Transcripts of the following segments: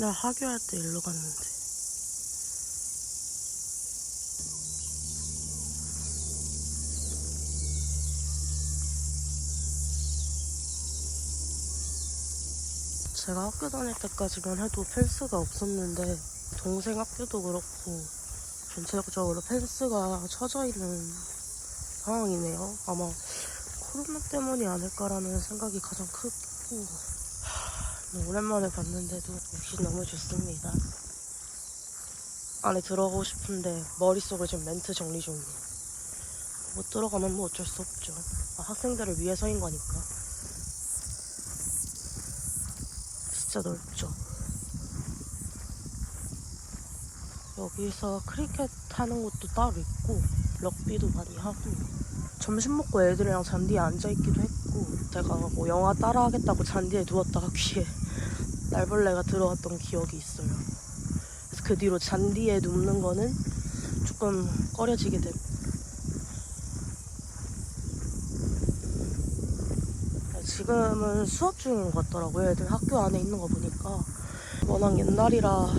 나 하교할 때 일로 갔는데. 제가 학교 다닐 때까지만 해도 펜스가 없었는데 동생 학교도 그렇고 전체적으로 펜스가 쳐져 있는 상황이네요. 아마 코로나 때문이 아닐까라는 생각이 가장 크고 하, 오랜만에 봤는데도 역시 너무 좋습니다. 안에 들어가고 싶은데 머릿속을 지금 멘트 정리 중이에요. 못 들어가면 뭐 어쩔 수 없죠. 아, 학생들을 위해서인 거니까. 진짜 넓죠. 여기서 크리켓 하는 곳도 따로 있고 럭비도 많이 하고 점심 먹고 애들이랑 잔디에 앉아있기도 했고 제가 뭐 영화 따라하겠다고 잔디에 누웠다가 귀에 날벌레가 들어왔던 기억이 있어요. 그래서 그 뒤로 잔디에 눕는 거는 조금 꺼려지게 된. 지금은 수업 중인 것 같더라고요. 애들 학교 안에 있는 거 보니까 워낙 옛날이라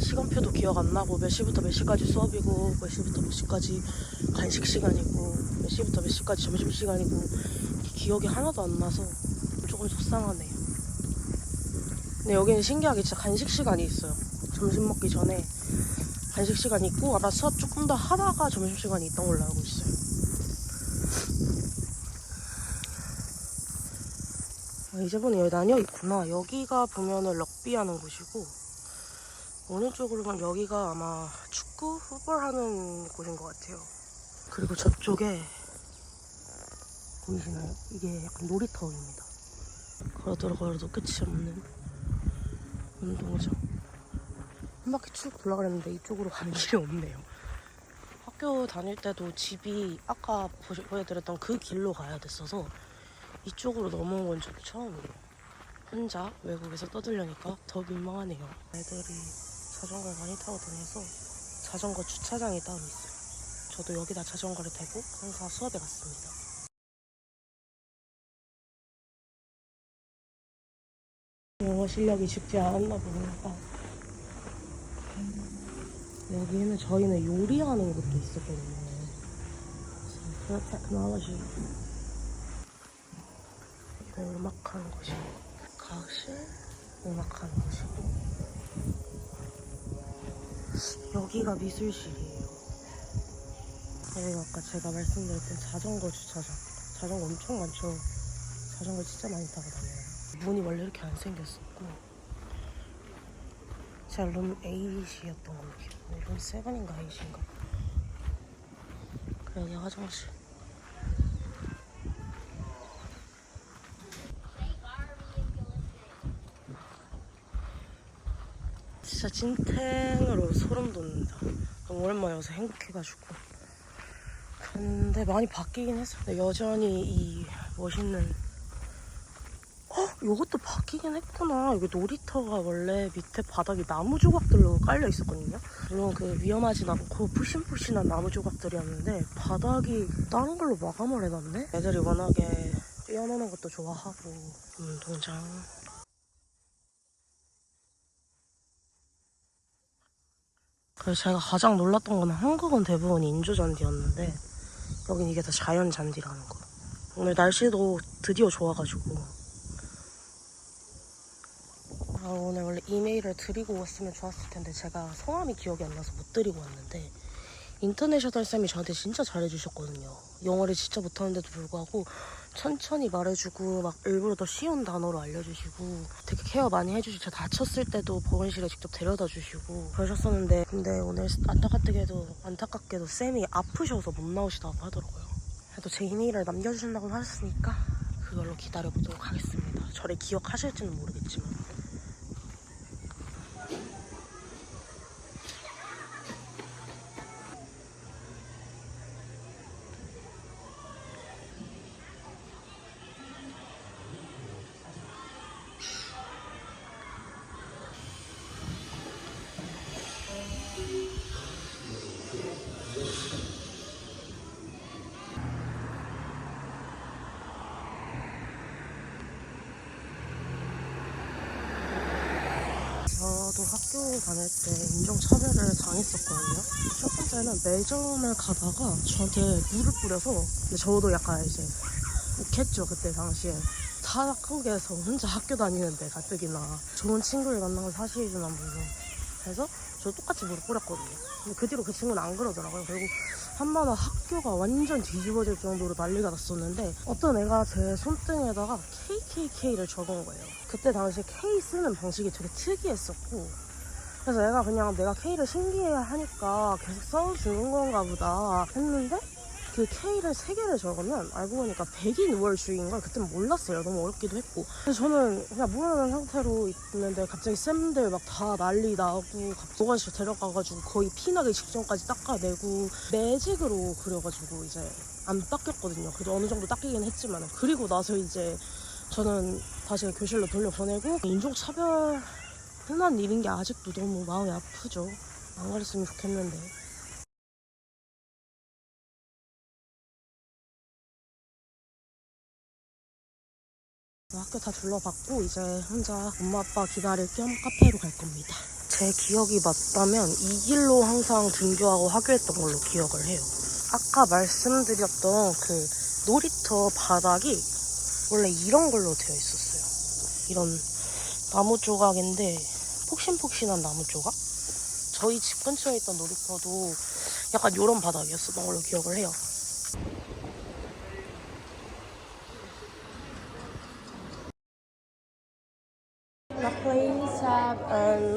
시간표도 기억 안 나고 몇 시부터 몇 시까지 수업이고 몇 시부터 몇 시까지 간식 시간이고 몇 시부터 몇 시까지 점심 시간이고 기억이 하나도 안 나서 조금 속상하네요. 근데 여기는 신기하게 진짜 간식 시간이 있어요. 점심 먹기 전에 간식 시간이 있고 아마 수업 조금 더 하다가 점심 시간이 있던 걸로 알고 있어요. 아, 이제 보니 여기 나뉘어 있구나. 여기가 보면은 럭비 하는 곳이고 오른쪽으로 보면 여기가 아마 축구 풋볼 하는 곳인 것 같아요. 그리고 저쪽에 보이시나요? 이게 약간 놀이터입니다. 걸어 들어가도 끝이 없는 운동장. 한 바퀴 쭉 돌아가려는데 이쪽으로 가는 길이 없네요. 학교 다닐 때도 집이 아까 보여드렸던 그 길로 가야 됐어서 이쪽으로 넘어온 건 저도 처음이에요. 혼자 외국에서 떠들려니까 더 민망하네요. 애들이 자전거를 많이 타고 다녀서 자전거 주차장이 따로 있어요. 저도 여기다 자전거를 대고 항상 수업에 갔습니다. 영어 실력이 죽지 않았나 봅니다. 여기는 저희는 요리하는 것도 있었거든요. 그래서 테크놀로지. 여기는 음악하는 곳이고, 가학실 음악하는 곳이고, 여기가 미술실이에요. 여기가 아까 제가 말씀드렸던 자전거 주차장. 자전거 엄청 많죠. 자전거 진짜 많이 타고 다녀요. 문이 원래 이렇게 안 생겼었고, 제가 룸 8이었던 걸로 기억해요. 룸 7인가 8인가. 그래, 여기 화장실. 진짜 찐텐으로 소름 돋는다. 너무 오랜만에 와서 행복해가지고. 근데 많이 바뀌긴 했어. 근데 여전히 이 멋있는. 어? 이것도 바뀌긴 했구나. 이게 놀이터가 원래 밑에 바닥이 나무 조각들로 깔려 있었거든요. 물론 그 위험하진 않고 푸신푸신한 나무 조각들이었는데 바닥이 다른 걸로 마감을 해놨네? 애들이 워낙에 뛰어노는 것도 좋아하고 운동장 그래서 제가 가장 놀랐던 건 한국은 대부분 인조 잔디였는데 여긴 이게 다 자연 잔디라는 거. 오늘 날씨도 드디어 좋아가지고 아, 오늘 원래 이메일을 드리고 왔으면 좋았을 텐데 제가 성함이 기억이 안 나서 못 드리고 왔는데 인터내셔널 쌤이 저한테 진짜 잘해주셨거든요. 영어를 진짜 못하는데도 불구하고 천천히 말해주고 막 일부러 더 쉬운 단어로 알려주시고 되게 케어 많이 해주시고 제가 다쳤을 때도 보건실에 직접 데려다 주시고 그러셨었는데 근데 오늘 안타깝게도 안타깝게도 쌤이 아프셔서 못 나오시다고 하더라고요. 그래도 제 이메일을 남겨주신다고 하셨으니까 그걸로 기다려보도록 하겠습니다. 저를 기억하실지는 모르겠지만 저도 학교 다닐 때 인종차별을 당했었거든요. 첫 번째는 매점을 가다가 저한테 물을 뿌려서 근데 저도 약간 이제 욱했죠 그때 당시에 한국에서 혼자 학교 다니는데 가뜩이나 좋은 친구를 만난 건 사실이지만 물론 그래서 저 똑같이 물을 뿌렸거든요. 근데 그 뒤로 그 친구는 안 그러더라고요. 그리고 한마다 학교가 완전 뒤집어질 정도로 난리가 났었는데 어떤 애가 제 손등에다가 KKK를 적은 거예요. 그때 당시 K 쓰는 방식이 되게 특이했었고 그래서 얘가 그냥 내가 K를 신기해 하니까 계속 써주는 건가 보다 했는데 그 K를 세 개를 적으면 알고 보니까 백인 우월주의인 걸 그때는 몰랐어요. 너무 어렵기도 했고. 그래서 저는 그냥 모르는 상태로 있는데 갑자기 쌤들 막 다 난리 나고 보관실 데려가가지고 거의 피나기 직전까지 닦아내고 매직으로 그려가지고 이제 안 닦였거든요. 그래도 어느 정도 닦이긴 했지만 그리고 나서 이제 저는 다시 교실로 돌려보내고 인종차별 흔한 일인 게 아직도 너무 마음이 아프죠. 안 그랬으면 좋겠는데. 학교 다 둘러봤고 이제 혼자 엄마 아빠 기다릴 겸 카페로 갈 겁니다. 제 기억이 맞다면 이 길로 항상 등교하고 하교했던 걸로 기억을 해요. 아까 말씀드렸던 그 놀이터 바닥이 원래 이런 걸로 되어 있었어요. 이런 나무 조각인데 폭신폭신한 나무 조각? 저희 집 근처에 있던 놀이터도 약간 이런 바닥이었었던 걸로 기억을 해요.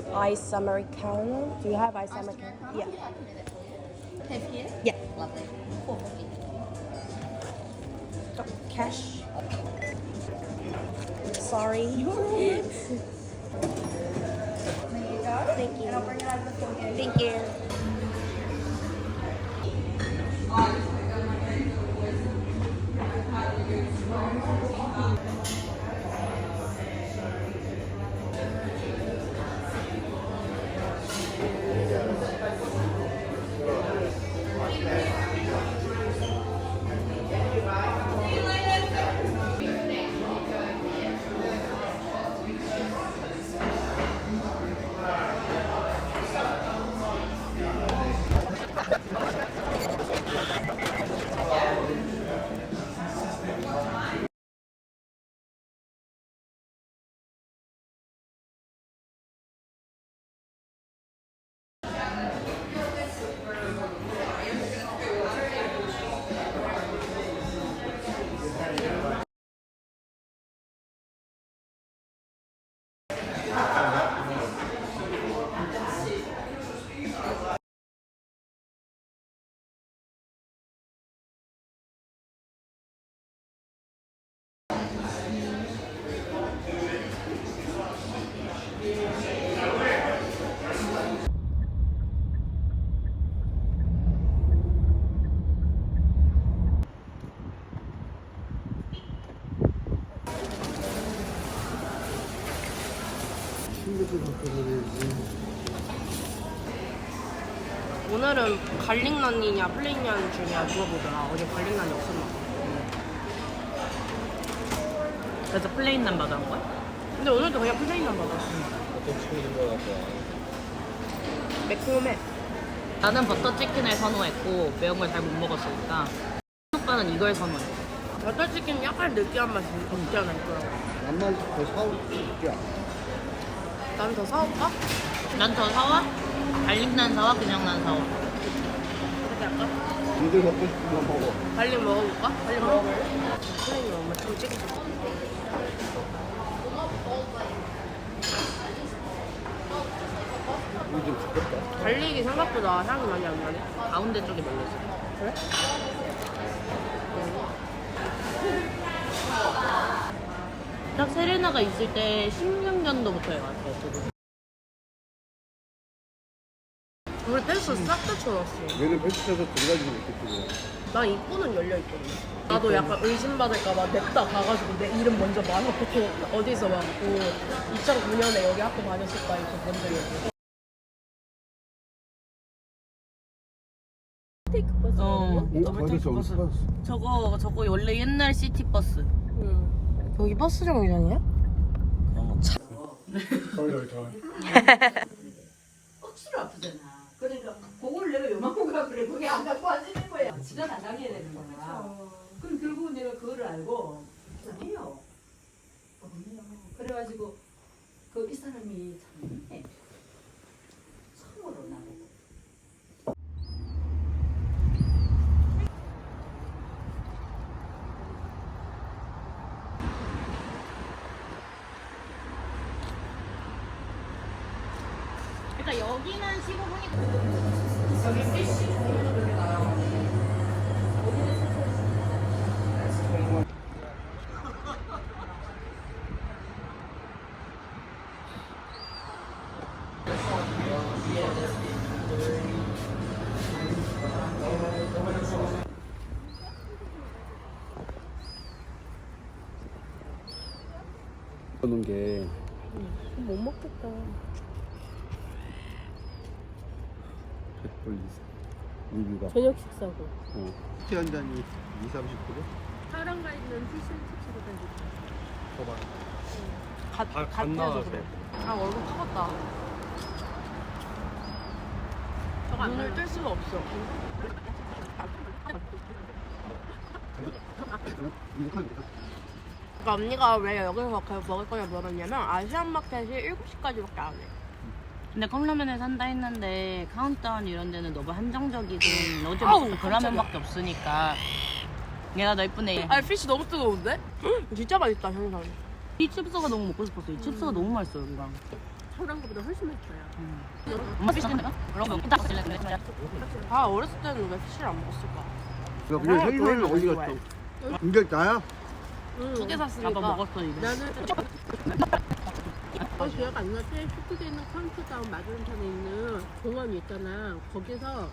um, ice americano. Do you have ice americano? Yeah. Thank you. Yeah. Lovely. Cash. Sorry. Yours. There you go. Thank you. Thank you. 갈릭난이냐 플레인난 중이냐 물어보더라. 어제 갈릭난이 없었나 봐. 그래서 플레인 난 받아온 거야? 근데 오늘도 그냥 플레인난 받았어. 어떤 친구들 거라고. 매콤해. 나는 버터 치킨을 선호했고 매운 걸 잘 못 먹었으니까 오빠는 이걸 선호해. 버터치킨 약간 느끼한 맛이 없지 않아 있더라고. 남만 더 사올게. 난 더 사올까? 난 더 사와? 달림난 사와? 그냥 난 사와? 할까? 니들 먹고 싶은 거 먹어. 갈릭 먹어볼까? 갈릭 먹어볼래? 플레인 엄마 좀 찍어줘. 우리 좀 죽겠다. 갈릭이 생각보다 향이 많이 안 나네. 가운데 쪽에 몰렸어. 그래? 딱 세레나가 있을 때 16년도부터 해왔어. 저도. 우리 패스 싹다 쳐놨어. 얘는 배치쳐서 들어가지도 못했지. 난 입구는 열려있거든. 나도 약간 의심받을까봐 냅다 가가지고 내 이름 먼저 말해놓고 어디서 왔고 2009년에 여기 학교 다녔을 까 이렇게 먼저 얘기해. 테이크 버스 어. 응? 맞아, 저기 서 저거 저거 원래 옛날 시티 버스. 응. 여기 버스 정류장이야? 억수로 아프잖아. 그러니까 그걸 내가 요만큼 가 그게 안 갖고 와지는 거야. 지가 다 당해야 되는 거야. 그럼 결국은 내가 그거를 알고 해요. 그래가지고 그 이 사람이 참 처음으로 나보고 그러니까 여기는 15분이 그러는 게 못 먹겠다. 100불 이상. 리뷰가. 저녁 식사고. 어. 티한 잔이 2, 30불에? 사랑가 있는 피쉬앤칩스로 된 갓, 갓 갓 나와서 그래. 아 얼굴 타봤다. 눈을 뜰 수가 없어. 그러니까 언니가 왜 여기서 그 먹을 거냐 물어봤냐면 아시안 마켓이 7시까지밖에 안 해. 근데 컵라면을 산다 했는데 카운트다운 이런 데는 너무 한정적이고 어제 아우, 무슨 그 라면밖에 없으니까 얘가 너 이쁘네 아니 피쉬 너무 뜨거운데? 진짜 맛있다 형상. 이 칩스가 너무 먹고 싶었어 이 칩스가 너무 맛있어 여기가 형상보다 훨씬 맛있어요. 엄마 피시 된다? 아 어렸을 때는 왜 피쉬를 안 먹었을까? 야, 근데 아, 생선은 어디 좋아해. 갔어? 이게 나야? 두 개 샀으니까. 아빠 먹었어 이제 나는 어, 기억 안 나지? 쇼크에 있는 카운트다운 맞은편에 있는 공원 있잖아. 거기서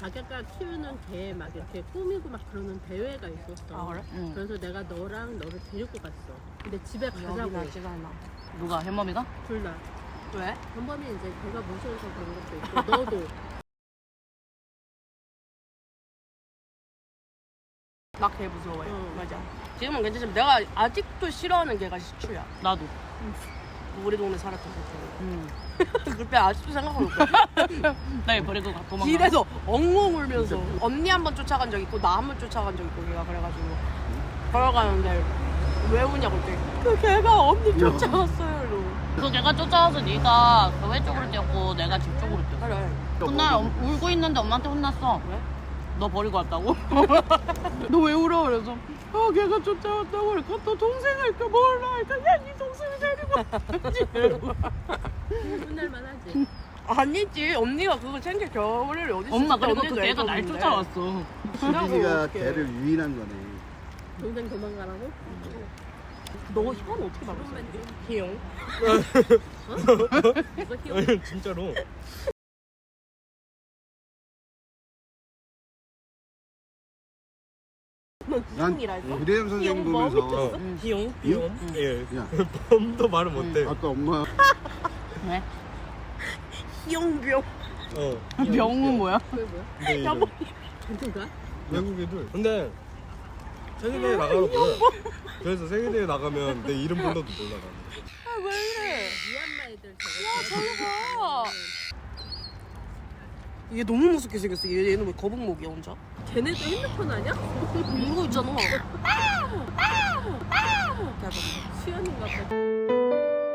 자기가 키우는 개 막 이렇게 꾸미고 막 그러는 대회가 있었어. 아, 그래? 응. 그래서 내가 너랑 너를 데리고 갔어. 근데 집에 가자고 여기나 지가나. 누가 햄머미가? 둘 다. 왜? 한 번에 이제 걔가 무서워서 그런 것도 있고 너도 나개 무서워해. 응. 맞아. 지금은 괜찮지만 내가 아직도 싫어하는 개가 시추야. 나도 우리 동네 살았던 개. 응. 그때 아직도 생각하고. 날 버리고 가 도망가 길에서 엉엉 울면서 언니 한 번 쫓아간 적 있고 나 한 번 쫓아간 적 있고 걔가 그래가지고 걸어가는데 왜 우냐고 했더니 그 걔가 언니 쫓아갔어요 이러고 그 걔가 쫓아와서 네가 교회 쪽으로 뛰었고 내가 집 쪽으로 뛰었어 그래 그날 엄- 울고 있는데 엄마한테 혼났어 왜? 너 버리고 왔다고? 너 왜 울어? 그래서 아 걔가 쫓아왔다고 그러니까 너 동생 할까 몰라 그러니까 야네 왔지 혼날만 하지. 아니지 언니가 그걸 챙길 겨울을 어디 엄마 그리고 그 애가 날. 쫓아왔어 수빈이가 어떡해. 걔를 유인한 거네. 동생 도망가라고? 너 혀는 어떻게 막았어? 기용 이거 키워. 아니 진짜로 난 기용이라 했어? 유대영 선생님 기용 마음이 보면서 기용? 비염? 예 야, 범도 말을 못해 아까 엄마 왜? 기용병 어 병은 뭐야? 그게 뭐야? 근데 이름 누가? 외국 애들 근데 생일대회 나가는 거야 그래서 생일대회 나가면 내 이름 불러도 몰라 나는 왜 이래 미얀마 애들 저거. 저거 봐. 얘 너무 무섭게 생겼어 얘, 얘는 왜 거북목이야 혼자? 걔네도 핸드폰 아니야? 이러고 있잖아 수연인가 봐.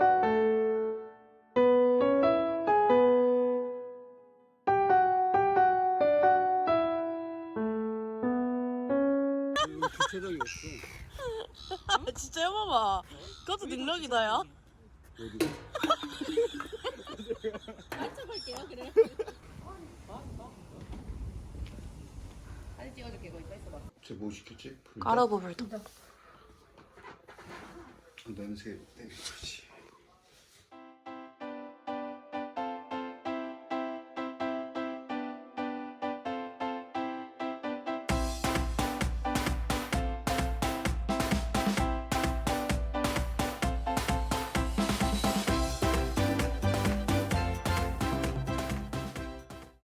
주차장이 없어. 진짜 해봐봐 그것도 능력이다 야 어디? 맞춰볼게요 그래. 쟤뭐 시켰지? 불닭? 까르보 불닭 냄새 때문에 그렇지.